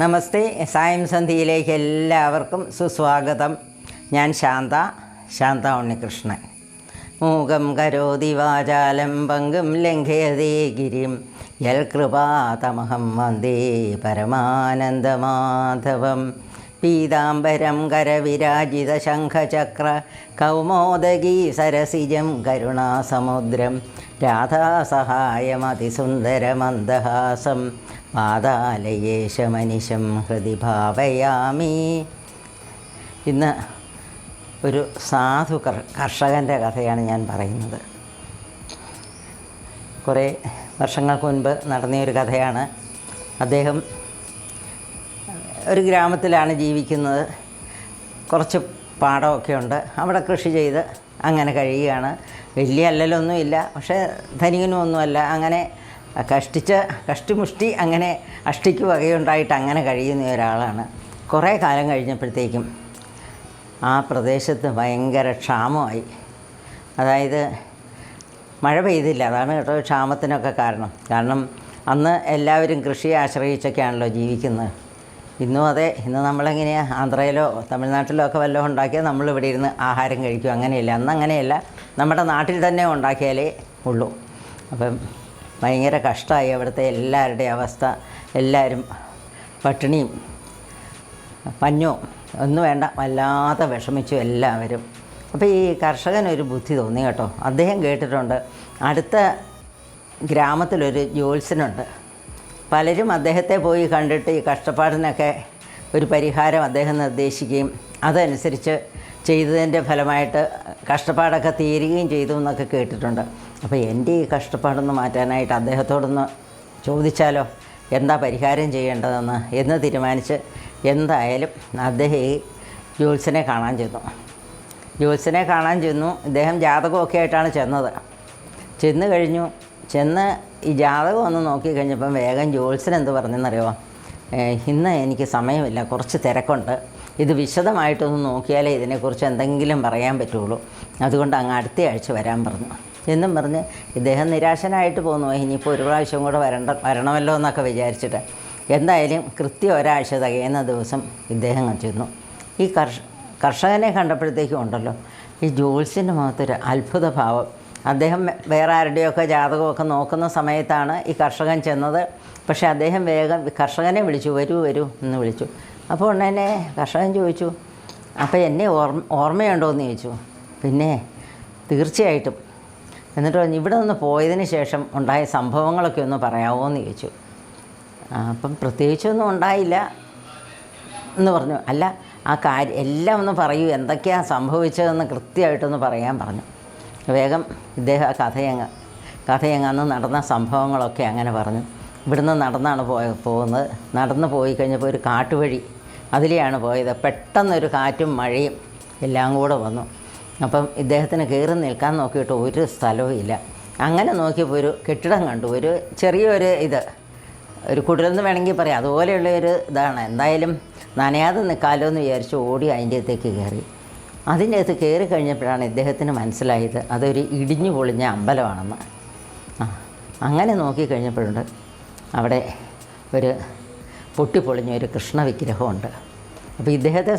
നമസ്തേ. സായം സന്ധിയിലേക്ക് എല്ലാവർക്കും സുസ്വാഗതം. ഞാൻ ശാന്ത ശാന്ത ഉണ്ണികൃഷ്ണൻ. മൂകം കരോതി വാചാലം പങ്കും ലംഘയതേ ഗിരിം. യൽ കൃപാതമഹം വന്ദേ പരമാനന്ദമാധവം. പീതാംബരം കരവിരാജിത ശംഖചക്ര കൗമോദകീ സരസിജം കരുണാസമുദ്രം. രാധാസഹായമതിസുന്ദരമന്ദഹാസം പാതാലയേശമനിശം ഹൃദി ഭാവയാമി. ഇന്ന് ഒരു സാധു കർ- കർഷകന്റെ കഥയാണ് ഞാൻ പറയുന്നത്. കുറേ വർഷങ്ങൾക്ക് മുൻപ് നടന്ന ഒരു കഥയാണ്. അദ്ദേഹം ഒരു ഗ്രാമത്തിലാണ് ജീവിക്കുന്നത്. കുറച്ച് പാടമൊക്കെ ഉണ്ട്. അവിടെ കൃഷി ചെയ്ത് അങ്ങനെ കഴിയുകയാണ്. വലിയ അല്ലലൊന്നുമില്ല. പക്ഷേ ധനികനും ഒന്നുമല്ല അങ്ങനെ കഷ്ടിച്ച് കഷ്ടിമുഷ്ടി അങ്ങനെ അഷ്ടിക്ക് വകയുണ്ടായിട്ട് അങ്ങനെ കഴിയുന്ന ഒരാളാണ്. കുറേ കാലം കഴിഞ്ഞപ്പോഴത്തേക്കും ആ പ്രദേശത്ത് ഭയങ്കര ക്ഷാമമായി. അതായത് മഴ പെയ്തില്ല. അതാണ് കേട്ടോ ക്ഷാമത്തിനൊക്കെ കാരണം. കാരണം അന്ന് എല്ലാവരും കൃഷിയെ ആശ്രയിച്ചൊക്കെയാണല്ലോ ജീവിക്കുന്നത്. ഇന്നും അതെ ഇന്ന് നമ്മളെങ്ങനെയാണ് ആന്ധ്രയിലോ തമിഴ്നാട്ടിലോ ഒക്കെ വല്ലതും ഉണ്ടാക്കിയാൽ നമ്മളിവിടെ ഇരുന്ന് ആഹാരം കഴിക്കും. അങ്ങനെയല്ല. അന്ന് അങ്ങനെയല്ല. നമ്മുടെ നാട്ടിൽ തന്നെ ഉണ്ടാക്കിയാലേ ഉള്ളൂ. അപ്പം ഭയങ്കര കഷ്ടമായി അവിടുത്തെ എല്ലാവരുടെയും അവസ്ഥ. എല്ലാവരും പട്ടിണിയും പഞ്ഞോ ഒന്നും വേണ്ട വല്ലാതെ വിഷമിച്ചു എല്ലാവരും. അപ്പോൾ ഈ കർഷകനൊരു ബുദ്ധി തോന്നി കേട്ടോ. അദ്ദേഹം കേട്ടിട്ടുണ്ട്. അടുത്ത ഗ്രാമത്തിലൊരു ജ്യോത്സ്യനുണ്ട്. പലരും അദ്ദേഹത്തെ പോയി കണ്ടിട്ട് ഈ കഷ്ടപ്പാടിനൊക്കെ ഒരു പരിഹാരം അദ്ദേഹം നിർദ്ദേശിക്കുകയും അതനുസരിച്ച് ചെയ്തതിന്റെ ഫലമായിട്ട് കഷ്ടപ്പാടൊക്കെ തീരുകയും ചെയ്തു എന്നൊക്കെ കേട്ടിട്ടുണ്ട്. അപ്പോൾ എന്റെ ഈ കഷ്ടപ്പാടൊന്ന് മാറ്റാനായിട്ട് അദ്ദേഹത്തോടൊന്ന് ചോദിച്ചാലോ? എന്താ പരിഹാരം ചെയ്യേണ്ടതെന്ന്? എന്ന് തീരുമാനിച്ച് എന്തായാലും അദ്ദേഹം ഈ ജ്യോത്സ്യനെ കാണാൻ ചെന്നു. ജ്യോത്സ്യനെ കാണാൻ ചെന്നു. ഇദ്ദേഹം ജാതകമൊക്കെ ആയിട്ടാണ് ചെന്നത്. ചെന്ന് കഴിഞ്ഞു. ചെന്ന് ഈ ജാതകം ഒന്ന് നോക്കി കഴിഞ്ഞപ്പം വേഗം ജ്യോത്സ്യൻ എന്ത് പറഞ്ഞെന്നറിയോ "ഏഹ്, ഇന്ന് എനിക്ക് സമയമില്ല. കുറച്ച് തിരക്കുണ്ട്. ഇത് വിശദമായിട്ടൊന്ന് നോക്കിയാലേ ഇതിനെക്കുറിച്ച് എന്തെങ്കിലും പറയാൻ പറ്റുള്ളൂ. അതുകൊണ്ട് അങ്ങ് അടുത്ത ആഴ്ച വരാൻ പറഞ്ഞു. എന്നും പറഞ്ഞ് ഇദ്ദേഹം നിരാശനായിട്ട് പോന്നു ഇനിയിപ്പോൾ ഒരു പ്രാവശ്യം കൂടെ വരണ്ട വരണമല്ലോ എന്നൊക്കെ വിചാരിച്ചിട്ട്. എന്തായാലും കൃത്യം ഒരാഴ്ച തികയുന്ന ദിവസം ഇദ്ദേഹം ചെന്നു. ഈ കർഷ കർഷകനെ കണ്ടപ്പോഴത്തേക്കും ഉണ്ടല്ലോ ഈ ജോൽസിന്റെ മുഖത്തൊരു അത്ഭുത ഭാവം അദ്ദേഹം വേറെ ആരുടെയൊക്കെ ജാതകമൊക്കെ നോക്കുന്ന സമയത്താണ് ഈ കർഷകൻ ചെന്നത്. പക്ഷേ അദ്ദേഹം വേഗം കർഷകനെ വിളിച്ചു വരൂ വരൂ എന്ന് വിളിച്ചു. അപ്പോൾ ഉണ്ണനെ കർഷകൻ ചോദിച്ചു അപ്പോൾ എന്നെ ഓർമ്മ ഓർമ്മയുണ്ടോ? എന്ന് ചോദിച്ചു. പിന്നെ തീർച്ചയായിട്ടും. എന്നിട്ട് പറഞ്ഞു ഇവിടെ നിന്ന് പോയതിന് ശേഷം ഉണ്ടായ സംഭവങ്ങളൊക്കെ ഒന്ന് പറയാമോ എന്ന് ചോദിച്ചു അപ്പം പ്രത്യേകിച്ചൊന്നും ഉണ്ടായില്ല. എന്ന് പറഞ്ഞു അല്ല ആ കാര്യം എല്ലാം ഒന്ന് പറയൂ എന്തൊക്കെയാണ് സംഭവിച്ചതെന്ന് കൃത്യമായിട്ടൊന്ന് പറയാൻ പറഞ്ഞു. വേഗം ഇദ്ദേഹം ആ കഥയങ്ങ് കഥയങ്ങ് അന്ന് നടന്ന സംഭവങ്ങളൊക്കെ അങ്ങനെ പറഞ്ഞു. ഇവിടുന്ന് നടന്നാണ് പോയ പോകുന്നത്. നടന്ന് പോയി കഴിഞ്ഞപ്പോൾ ഒരു കാട്ടുവഴി അതിലെയാണ് പോയത്. പെട്ടെന്നൊരു കാറ്റും മഴയും എല്ലാം കൂടെ വന്നു. അപ്പം ഇദ്ദേഹത്തിന് കയറി നിൽക്കാൻ നോക്കിയിട്ട് ഒരു സ്ഥലവും ഇല്ല. അങ്ങനെ നോക്കിയപ്പോൾ ഒരു കെട്ടിടം കണ്ടു. ഒരു ചെറിയൊരു ഇത്. ഒരു കുടിലെന്ന് വേണമെങ്കിൽ പറയാം. അതുപോലെയുള്ള ഒരു ഇതാണ്. എന്തായാലും നനയാതെ നിൽക്കാലോ എന്ന് വിചാരിച്ച് ഓടി അതിന്റെ അകത്തേക്ക് കയറി. അതിന്റെ അകത്ത് കയറി കഴിഞ്ഞപ്പോഴാണ് ഇദ്ദേഹത്തിന് മനസ്സിലായത് അതൊരു ഇടിഞ്ഞു പൊളിഞ്ഞ അമ്പലമാണെന്ന്. ആ അങ്ങനെ നോക്കി കഴിഞ്ഞപ്പോഴുണ്ട് അവിടെ ഒരു പൊട്ടിപ്പൊളിഞ്ഞ ഒരു കൃഷ്ണ വിഗ്രഹമുണ്ട് അപ്പോൾ ഇദ്ദേഹത്തെ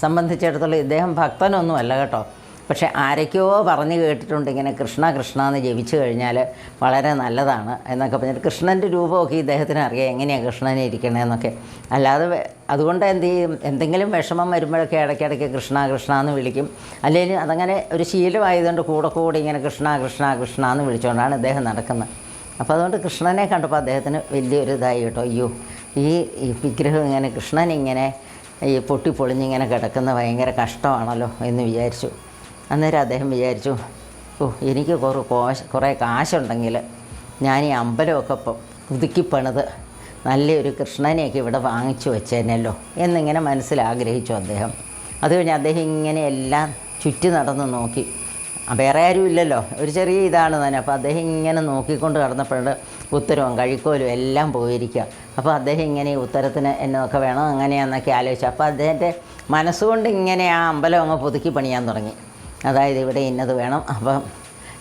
സംബന്ധിച്ചിടത്തോളം ഇദ്ദേഹം ഭക്തനൊന്നുമല്ല കേട്ടോ. പക്ഷേ ആരൊക്കെയോ പറഞ്ഞു കേട്ടിട്ടുണ്ട് ഇങ്ങനെ കൃഷ്ണ കൃഷ്ണ എന്ന് ജപിച്ചു കഴിഞ്ഞാൽ വളരെ നല്ലതാണ് എന്നൊക്കെ പറഞ്ഞിട്ട് കൃഷ്ണന്റെ രൂപമൊക്കെ ഇദ്ദേഹത്തിന് അറിയാം. എങ്ങനെയാണ് കൃഷ്ണനെ ഇരിക്കണേന്നൊക്കെ അല്ലാതെ അതുകൊണ്ട് എന്ത് ചെയ്യും? എന്തെങ്കിലും വിഷമം വരുമ്പോഴൊക്കെ ഇടയ്ക്കിടയ്ക്ക് കൃഷ്ണ കൃഷ്ണ എന്ന് വിളിക്കും. അല്ലെങ്കിൽ അതങ്ങനെ ഒരു ശീലമായതുകൊണ്ട് കൂടെ കൂടെ ഇങ്ങനെ കൃഷ്ണ കൃഷ്ണ കൃഷ്ണ എന്ന് വിളിച്ചുകൊണ്ടാണ് ഇദ്ദേഹം നടക്കുന്നത്. അപ്പോൾ അതുകൊണ്ട് കൃഷ്ണനെ കണ്ടപ്പോൾ അദ്ദേഹത്തിന് വലിയൊരു ഇതായി കേട്ടോ. അയ്യോ ഈ വിഗ്രഹം ഇങ്ങനെ കൃഷ്ണൻ ഇങ്ങനെ ഈ പൊട്ടിപ്പൊളിഞ്ഞിങ്ങനെ കിടക്കുന്ന ഭയങ്കര കഷ്ടമാണല്ലോ എന്ന് വിചാരിച്ചു. അന്നേരം അദ്ദേഹം വിചാരിച്ചു ഓ എനിക്ക് കുറേ കോശ കുറേ കാശുണ്ടെങ്കിൽ ഞാൻ ഈ അമ്പലമൊക്കെ പുതുക്കിപ്പണിത് പുതുക്കി പണിത് നല്ലൊരു കൃഷ്ണനെയൊക്കെ ഇവിടെ വാങ്ങിച്ചു വെച്ചേനല്ലോ എന്നിങ്ങനെ മനസ്സിൽ ആഗ്രഹിച്ചു അദ്ദേഹം. അത് കഴിഞ്ഞ് അദ്ദേഹം ഇങ്ങനെ എല്ലാം ചുറ്റി നടന്ന് നോക്കി. വേറെ ആരും ഇല്ലല്ലോ ഒരു ചെറിയ ഇതാണ് തന്നെ. അപ്പോൾ അദ്ദേഹം ഇങ്ങനെ നോക്കിക്കൊണ്ട് കടന്നപ്പോഴും ഉത്തരവും കഴിക്കോലും എല്ലാം പോയിരിക്കുക. അപ്പോൾ അദ്ദേഹം ഇങ്ങനെ ഉത്തരത്തിന് എന്നൊക്കെ വേണം അങ്ങനെയാണെന്നൊക്കെ ആലോചിച്ചു. അപ്പോൾ അദ്ദേഹത്തെ മനസ്സുകൊണ്ട് ഇങ്ങനെ ആ അമ്പലം അങ്ങ് പുതുക്കി പണിയാൻ തുടങ്ങി. അതായത് ഇവിടെ ഇന്നത് വേണം. അപ്പം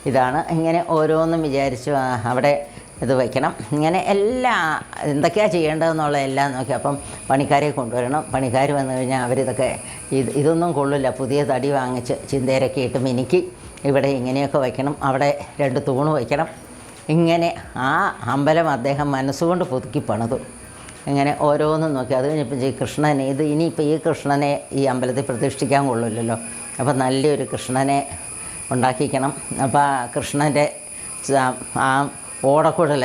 ഇതാണ്. ഇങ്ങനെ ഓരോന്നും വിചാരിച്ചു അവിടെ ഇത് വയ്ക്കണം. ഇങ്ങനെ എല്ലാ എന്തൊക്കെയാണ് ചെയ്യേണ്ടതെന്നുള്ള എല്ലാം നോക്കി. അപ്പം പണിക്കാരെ കൊണ്ടുവരണം. പണിക്കാർ വന്നു കഴിഞ്ഞാൽ അവരിതൊക്കെ ഇത് ഇതൊന്നും കൊള്ളില്ല. പുതിയ തടി വാങ്ങിച്ച് ചിന്തയിലൊക്കെ ഇട്ട് മിനുക്കി ഇവിടെ ഇങ്ങനെയൊക്കെ വയ്ക്കണം. അവിടെ രണ്ട് തൂണ് വയ്ക്കണം. ഇങ്ങനെ ആ അമ്പലം അദ്ദേഹം മനസ്സുകൊണ്ട് പുതുക്കി പണിതു. ഇങ്ങനെ ഓരോന്നും നോക്കി. അത് കഴിഞ്ഞപ്പോൾ ഈ കൃഷ്ണനെ ഇത് ഇനിയിപ്പോൾ ഈ കൃഷ്ണനെ ഈ അമ്പലത്തിൽ പ്രതിഷ്ഠിക്കാൻ കൊള്ളില്ലല്ലോ. അപ്പോൾ നല്ലൊരു കൃഷ്ണനെ ഉണ്ടാക്കിക്കണം. അപ്പോൾ ആ കൃഷ്ണന്റെ ആ ഓടക്കുഴൽ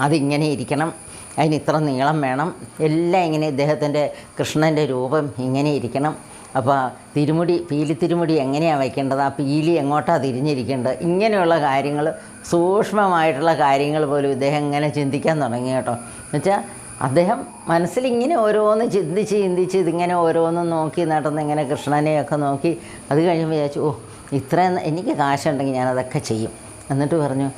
അതിങ്ങനെ ഇരിക്കണം. അതിന് ഇത്ര നീളം വേണം. എല്ലാം ഇങ്ങനെ ഇദ്ദേഹത്തിന്റെ കൃഷ്ണന്റെ രൂപം ഇങ്ങനെ ഇരിക്കണം. അപ്പോൾ തിരുമുടി പീലി തിരുമുടി എങ്ങനെയാണ് വയ്ക്കേണ്ടത്? ആ പീലി എങ്ങോട്ടാണ് തിരിഞ്ഞിരിക്കേണ്ടത്? ഇങ്ങനെയുള്ള കാര്യങ്ങൾ സൂക്ഷ്മമായിട്ടുള്ള കാര്യങ്ങൾ പോലും ഇദ്ദേഹം ഇങ്ങനെ ചിന്തിക്കാൻ തുടങ്ങി കേട്ടോ. എന്നുവെച്ചാൽ അദ്ദേഹം മനസ്സിൽ ഇങ്ങനെ ഓരോന്ന് ചിന്തിച്ച് ചിന്തിച്ച് ഇതിങ്ങനെ ഓരോന്നും നോക്കി നടന്ന് ഇങ്ങനെ കൃഷ്ണനെയൊക്കെ നോക്കി അത് കഴിയുമ്പോൾ വിചാരിച്ചു ഓ ഇത്രയും എനിക്ക് കാശുണ്ടെങ്കിൽ ഞാനതൊക്കെ ചെയ്യും. എന്നിട്ട് പറഞ്ഞു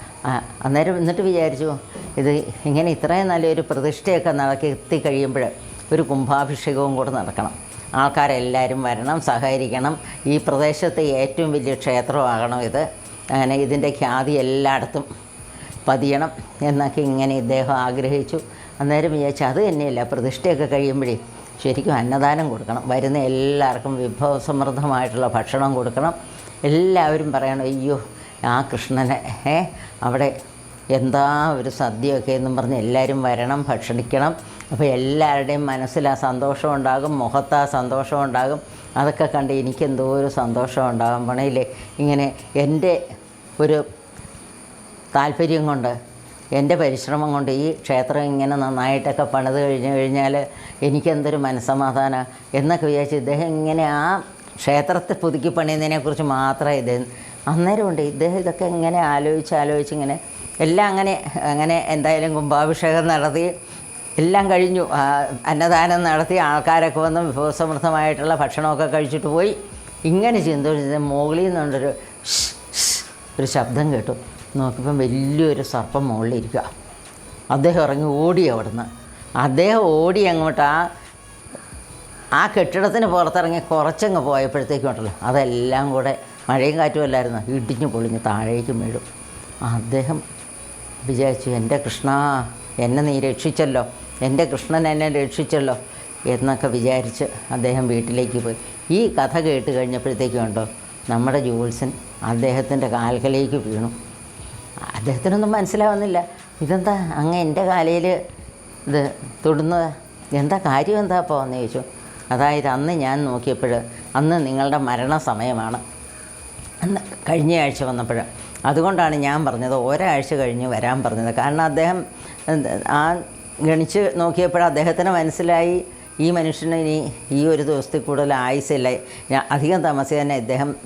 അന്നേരം എന്നിട്ട് വിചാരിച്ചു ഇത് ഇങ്ങനെ ഇത്രയും നല്ലൊരു പ്രതിഷ്ഠയൊക്കെ നടക്കി എത്തി കഴിയുമ്പോൾ ഒരു കുംഭാഭിഷേകവും കൂടെ നടക്കണം. ആൾക്കാരെല്ലാവരും വരണം സഹകരിക്കണം. ഈ പ്രദേശത്തെ ഏറ്റവും വലിയ ക്ഷേത്രമാകണം ഇത്. അങ്ങനെ ഇതിന്റെ ഖ്യാതി എല്ലായിടത്തും പതിയണം എന്നൊക്കെ ഇങ്ങനെ ഇദ്ദേഹം ആഗ്രഹിച്ചു. അന്നേരം വിചാരിച്ചു അത് തന്നെയല്ല പ്രതിഷ്ഠയൊക്കെ കഴിയുമ്പോഴേ ശരിക്കും അന്നദാനം കൊടുക്കണം. വരുന്ന എല്ലാവർക്കും വിഭവസമൃദ്ധമായിട്ടുള്ള ഭക്ഷണം കൊടുക്കണം. എല്ലാവരും പറയണം അയ്യോ ആ കൃഷ്ണനെ ഏ അവിടെ എന്താ ഒരു സദ്യയൊക്കെ എന്നും പറഞ്ഞ് എല്ലാവരും വരണം ഭക്ഷണിക്കണം. അപ്പോൾ എല്ലാവരുടെയും മനസ്സിൽ ആ സന്തോഷം ഉണ്ടാകും മുഖത്ത് ആ സന്തോഷം ഉണ്ടാകും. അതൊക്കെ കണ്ട് എനിക്ക് എന്തോ ഒരു സന്തോഷം ഉണ്ടാകും. പണയില്ലേ ഇങ്ങനെ എന്റെ ഒരു താല്പര്യം കൊണ്ട് എന്റെ പരിശ്രമം കൊണ്ട് ഈ ക്ഷേത്രം ഇങ്ങനെ നന്നായിട്ടൊക്കെ പണിത് കഴിഞ്ഞു കഴിഞ്ഞാൽ എനിക്കെന്തൊരു മനസ്സമാധാനം എന്നൊക്കെ വിചാരിച്ച് ഇദ്ദേഹം ഇങ്ങനെ ആ ക്ഷേത്രത്തെ പുതുക്കി പണിയുന്നതിനെക്കുറിച്ച് മാത്രമേ ഇദ്ദേഹം അന്നേരമുണ്ട് ഇദ്ദേഹം ഇതൊക്കെ ഇങ്ങനെ ആലോചിച്ച് ആലോചിച്ച് ഇങ്ങനെ എല്ലാം അങ്ങനെ അങ്ങനെ എന്തായാലും കുംഭാഭിഷേകം നടത്തി എല്ലാം കഴിഞ്ഞു. അന്നദാനം നടത്തി ആൾക്കാരൊക്കെ വന്ന് വിഭവസമൃദ്ധമായിട്ടുള്ള ഭക്ഷണമൊക്കെ കഴിച്ചിട്ട് പോയി. ഇങ്ങനെ ചിന്തിച്ച് മുകളിൽ ഷ് ഒരു ശബ്ദം കേട്ടു. നോക്കിയപ്പം വലിയൊരു സർപ്പം മുകളിലിരിക്കുക. അദ്ദേഹം ഇറങ്ങി ഓടി അവിടുന്ന്. അദ്ദേഹം ഓടി അങ്ങോട്ട് ആ ആ കെട്ടിടത്തിന് പുറത്തിറങ്ങി കുറച്ചങ്ങ് പോയപ്പോഴത്തേക്കും ഉണ്ടല്ലോ അതെല്ലാം കൂടെ മഴയും കാറ്റും അല്ലായിരുന്നു. ഇടിഞ്ഞു പൊളിഞ്ഞ് താഴേക്ക് വീഴും അദ്ദേഹം വിചാരിച്ചു എന്റെ കൃഷ്ണ എന്നെ നീ രക്ഷിച്ചല്ലോ എന്റെ കൃഷ്ണൻ എന്നെ രക്ഷിച്ചല്ലോ എന്നൊക്കെ വിചാരിച്ച് അദ്ദേഹം വീട്ടിലേക്ക് പോയി. ഈ കഥ കേട്ട് കഴിഞ്ഞപ്പോഴത്തേക്കും ഉണ്ടോ നമ്മുടെ ജോത്സൻ അദ്ദേഹത്തിന്റെ കാൽക്കലേക്ക് വീണു. അദ്ദേഹത്തിനൊന്നും മനസ്സിലാവുന്നില്ല. ഇതെന്താ അങ്ങ് എന്റെ കാലയിൽ ഇത് തൊടുന്നത്? എന്താ കാര്യം എന്താ അപ്പോൾ എന്ന് ചോദിച്ചു. അതായത് അന്ന് ഞാൻ നോക്കിയപ്പോൾ അന്ന് നിങ്ങളുടെ മരണസമയമാണ്. അന്ന് കഴിഞ്ഞ ആഴ്ച വന്നപ്പോൾ. അതുകൊണ്ടാണ് ഞാൻ പറഞ്ഞത് ഒരാഴ്ച കഴിഞ്ഞ് വരാൻ പറഞ്ഞത്. കാരണം അദ്ദേഹം ആ ഗണിച്ച് നോക്കിയപ്പോൾ അദ്ദേഹത്തിന് മനസ്സിലായി ഈ മനുഷ്യന് ഇനി ഈ ഒരു ദിവസത്തിൽ കൂടുതൽ ആയുസില്ല അധികം താമസിച്ച് തന്നെ ഇദ്ദേഹം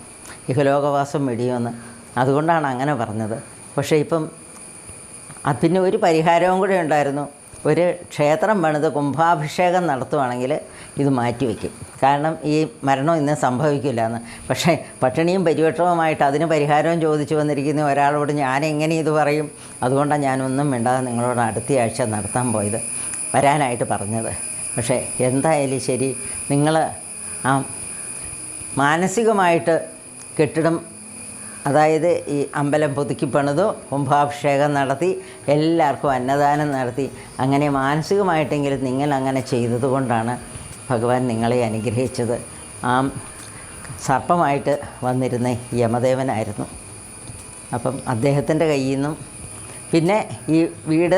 ഇഹലോകവാസം വെടിയുമെന്ന്. അതുകൊണ്ടാണ് അങ്ങനെ പറഞ്ഞത്. പക്ഷേ ഇപ്പം അതിന് ഒരു പരിഹാരവും കൂടെ ഉണ്ടായിരുന്നു. ഒരു ക്ഷേത്രം പണിത് കുംഭാഭിഷേകം നടത്തുവാണെങ്കിൽ ഇത് മാറ്റിവെക്കും കാരണം ഈ മരണം ഇന്ന് സംഭവിക്കില്ല എന്ന് പക്ഷേ പട്ടിണിയും പരിവട്ടവുമായിട്ട് അതിന് പരിഹാരവും ചോദിച്ചു വന്നിരിക്കുന്ന ഒരാളോട് ഞാൻ എങ്ങനെ ഇത് പറയും? അതുകൊണ്ടാണ് ഞാനൊന്നും മിണ്ടാതെ നിങ്ങളോട് അടുത്ത ആഴ്ച നടത്താൻ പോയത്. വരാനായിട്ട് പറഞ്ഞത്. പക്ഷേ എന്തായാലും ശരി നിങ്ങൾ ആ മാനസികമായിട്ട് കെട്ടിടം അതായത് ഈ അമ്പലം പുതുക്കി പണിതു കുംഭാഭിഷേകം നടത്തി എല്ലാവർക്കും അന്നദാനം നടത്തി. അങ്ങനെ മാനസികമായിട്ടെങ്കിലും നിങ്ങൾ അങ്ങനെ ചെയ്തതുകൊണ്ടാണ് ഭഗവാൻ നിങ്ങളെ അനുഗ്രഹിച്ചത്. ആ സർപ്പമായിട്ട് വന്നിരുന്ന യമദേവനായിരുന്നു. അപ്പം അദ്ദേഹത്തിന്റെ കയ്യിൽ നിന്നും പിന്നെ ഈ വീട്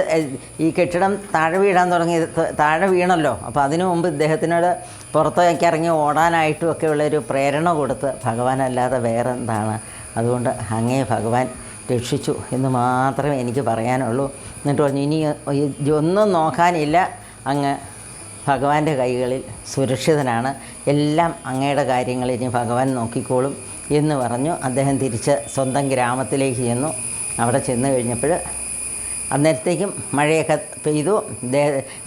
ഈ കെട്ടിടം താഴെ വീഴാൻ തുടങ്ങി താഴെ വീണല്ലോ. അപ്പോൾ അതിനു മുമ്പ് ഇദ്ദേഹത്തിനോട് പുറത്തേക്ക് ഇറങ്ങി ഓടാനായിട്ടും ഒക്കെ ഉള്ളൊരു പ്രേരണ കൊടുത്ത് ഭഗവാനല്ലാതെ വേറെ എന്താണ് അതുകൊണ്ട് അങ്ങേ ഭഗവാൻ രക്ഷിച്ചു എന്ന് മാത്രമേ എനിക്ക് പറയാനുള്ളൂ. എന്നിട്ട് പറഞ്ഞു ഇനി ഒന്നും നോക്കാനില്ല. അങ്ങ് ഭഗവാന്റെ കൈകളിൽ സുരക്ഷിതനാണ്. എല്ലാം അങ്ങയുടെ കാര്യങ്ങൾ ഇനി ഭഗവാൻ നോക്കിക്കോളും എന്ന് പറഞ്ഞു. അദ്ദേഹം തിരിച്ച് സ്വന്തം ഗ്രാമത്തിലേക്ക് ചെന്നു. അവിടെ ചെന്ന് കഴിഞ്ഞപ്പോൾ അന്നേരത്തേക്കും മഴയൊക്കെ പെയ്തു.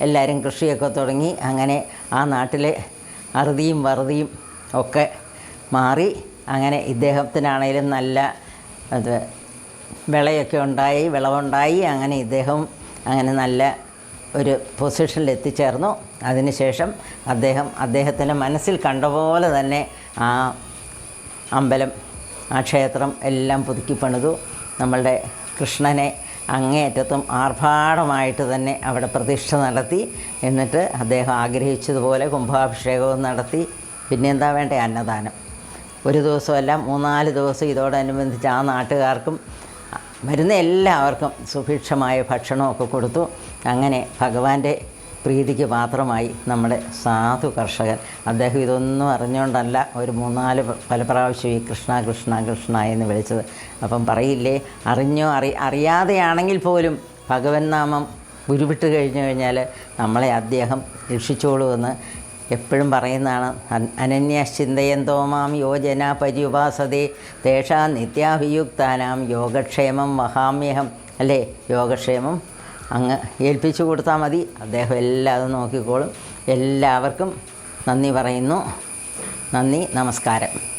എല്ലാവരും കൃഷിയൊക്കെ തുടങ്ങി. അങ്ങനെ ആ നാട്ടിലെ അറുതിയും വറുതിയും ഒക്കെ മാറി. അങ്ങനെ ഇദ്ദേഹത്തിനാണേലും നല്ല അത് വിളയൊക്കെ ഉണ്ടായി വിളവുണ്ടായി. അങ്ങനെ ഇദ്ദേഹം അങ്ങനെ നല്ല ഒരു പൊസിഷനിൽ എത്തിച്ചേർന്നു അതിനുശേഷം അദ്ദേഹം അദ്ദേഹത്തിന്റെ മനസ്സിൽ കണ്ടപോലെ തന്നെ ആ അമ്പലം ആ ക്ഷേത്രം എല്ലാം പുതുക്കി പണിതു. നമ്മളുടെ കൃഷ്ണനെ അങ്ങേയറ്റത്തും ആർഭാടമായിട്ട് തന്നെ അവിടെ പ്രതിഷ്ഠ നടത്തി. എന്നിട്ട് അദ്ദേഹം ആഗ്രഹിച്ചതുപോലെ കുംഭാഭിഷേകവും നടത്തി. പിന്നെന്താ വേണ്ടേ? അന്നദാനം. ഒരു ദിവസമല്ല മൂന്നാൽ ദിവസം ഇതോടനുബന്ധിച്ച് ആ നാട്ടുകാർക്കും വരുന്ന എല്ലാവർക്കും സുഭിക്ഷമായ ഭക്ഷണമൊക്കെ കൊടുത്തു. അങ്ങനെ ഭഗവാന്റെ പ്രീതിക്ക് പാത്രമായി നമ്മുടെ സാധു കർഷകൻ. അദ്ദേഹം ഇതൊന്നും അറിഞ്ഞുകൊണ്ടല്ല ഒരു മൂന്നാൽ പല പ്രാവശ്യം ഈ കൃഷ്ണ കൃഷ്ണ കൃഷ്ണ എന്ന് വിളിച്ചത്. അപ്പം പറയില്ലേ അറിഞ്ഞോ അറി അറിയാതെയാണെങ്കിൽ പോലും ഭഗവൻ നാമം ഉരുവിട്ട് കഴിഞ്ഞു കഴിഞ്ഞാൽ നമ്മളെ അദ്ദേഹം രക്ഷിച്ചോളുമെന്ന് എപ്പോഴും പറയുന്നതാണ് അൻ- അനന്യശ്ചിന്തയന്തോ യോജന പര്യുപാസതേ തേഷാ നിത്യാഭിയുക്താനാം യോഗക്ഷേമം മഹാമ്യഹം അല്ലേ? യോഗക്ഷേമം അങ്ങ് ഏൽപ്പിച്ചു കൊടുത്താൽ മതി. അദ്ദേഹം എല്ലാം അത് നോക്കിക്കോളും. എല്ലാവർക്കും നന്ദി പറയുന്നു. നന്ദി നമസ്കാരം.